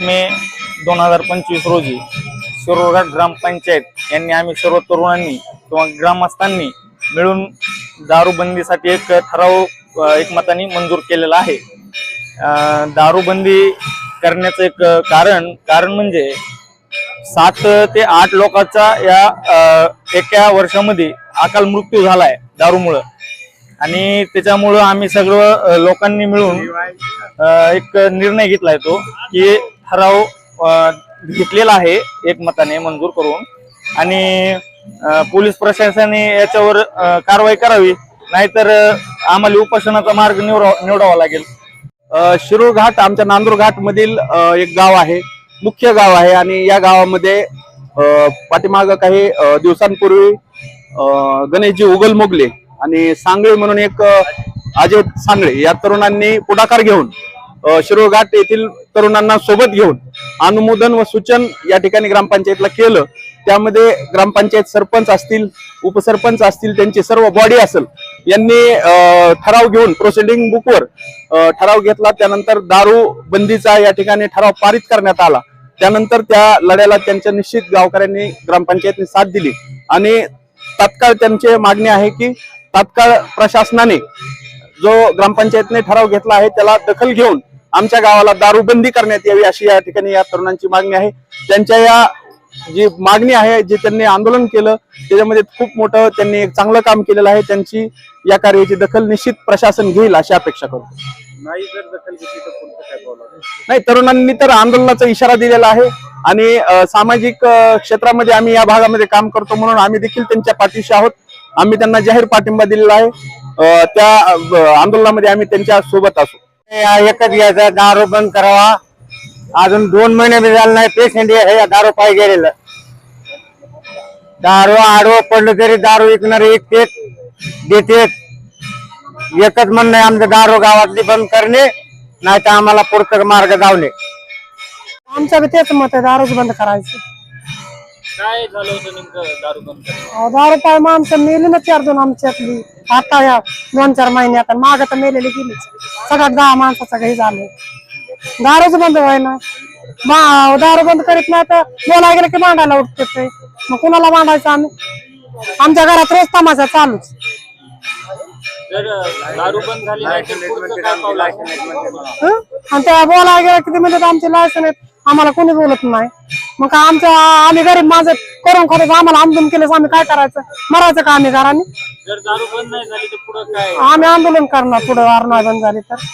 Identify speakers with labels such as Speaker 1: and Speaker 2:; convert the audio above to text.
Speaker 1: मे दोन हजार पंचवीस रोजी शिरोघाट ग्रामपंचायत यांनी आम्ही सर्व तरुणांनी किंवा ग्रामस्थांनी मिळून दारूबंदीसाठी एक ठराव एकमताने मंजूर केलेला आहे. दारूबंदी करण्याचं एक कारण कारण म्हणजे सात ते आठ लोकांचा या एका वर्षामध्ये अकाल मृत्यू झालाय दारूमुळं. आणि त्याच्यामुळं आम्ही सगळं लोकांनी मिळून एक निर्णय घेतलाय तो की ठराव घेतलेला आहे एकमताने मंजूर करून. आणि पोलीस प्रशासनाने याच्यावर कारवाई करावी नाहीतर आम्हाला उपोषणाचा मार्ग निवडा निवडावा लागेल.
Speaker 2: शिरूर घाट आमच्या नांदूर घाट मधील एक गाव आहे मुख्य गाव आहे. आणि या गावामध्ये पाठीमाग पाठीमागं काही दिवसांपूर्वी गणेशजी उगल मोगले आणि सांगळे म्हणून एक अजय सांगळे या तरुणांनी पुढाकार घेऊन शिरोघाट येथील तरुणांना सोबत घेऊन अनुमोदन व सूचन या ठिकाणी ग्रामपंचायतला केलं. त्यामध्ये ग्रामपंचायत सरपंच असतील उपसरपंच असतील त्यांची सर्व बॉडी असेल यांनी ठराव घेऊन प्रोसिडिंग बुकवर ठराव घेतला. त्यानंतर दारू बंदीचा या ठिकाणी ठराव पारित करण्यात आला. त्यानंतर त्या लढ्याला त्यांच्या निश्चित गावकऱ्यांनी ग्रामपंचायतने साथ दिली. आणि तात्काळ त्यांची मागणी आहे की तात्काळ प्रशासनाने जो ग्रामपंचायतने ठराव घेतला आहे त्याला दखल घेऊन आमच्या गावाला दारूबंदी करण्यात यावी अशी या ठिकाणी या तरुणांची मागणी आहे. त्यांच्या या जी मागणी आहे जे त्यांनी आंदोलन केलं त्याच्यामध्ये खूप मोठं त्यांनी एक चांगलं काम केलेलं आहे. त्यांची या कार्याची दखल निश्चित प्रशासन घेईल अशी अपेक्षा करतो.
Speaker 3: नाही जर दखल घेतली तर पुढचं काय पावलं
Speaker 2: नाही तरुणांनी तर आंदोलनाचा इशारा दिलेला आहे आणि सामाजिक क्षेत्रामध्ये आम्ही या भागामध्ये काम करतो म्हणून आम्ही देखील त्यांच्या पाठीशी आहोत. आम्ही त्यांना जाहीर पाठिंबा दिलेला आहे. त्या आंदोलनामध्ये आम्ही त्यांच्यासोबत असू.
Speaker 4: एकच घ्यायचा दारू बंद करावा. अजून दोन महिने बी झाले नाही. पेशंट हे दारू पाय गेलेलं. दारू आडवं पडलं तरी दारू विकणारे विकतेत देतेत. एकच म्हणणं आहे आमचं दारू गावातली बंद करणे नाही तर आम्हाला पुढचं मार्ग जावणे
Speaker 5: आमचं बी तेच मत आहे दारूच बंद करायचं.
Speaker 1: काय झालं होतं नेमकं दारू बंद
Speaker 5: अहो, दारू पाय माणसं मेली ना चार दोन आमच्यातली आता या दोन चार महिन्यात आणि मागं तर मेलेली गेलीच. सगळ्यात दहा माणसाचं काही झालं दारूच बंद व्हाय ना मा- दारू बंद करीत नाही तर बोलायला गेलं की मांडायला उठते ते. मग कुणाला मांडायचं आम्ही? आमच्या घरात रोज तमाशा चालूच.
Speaker 1: जर दारू बंद झाली नाही तर पुढचं काय पावलं
Speaker 5: हं? आणि त्या बोलायला गेलं की ते म्हणजे आमचे लायसन आहेत. आम्हाला कोणी बोलत नाही. मग आमचं आम्ही गरीब माझं करून खरंच आम्हाला आंदोलन केलं आम्ही काय करायचं? मरायचं का आम्ही घराने?
Speaker 1: जर दारू बंद नाही झाली तर पुढं काय?
Speaker 5: आम्ही आंदोलन करणार पुढे वार नाही बंद झाली तर.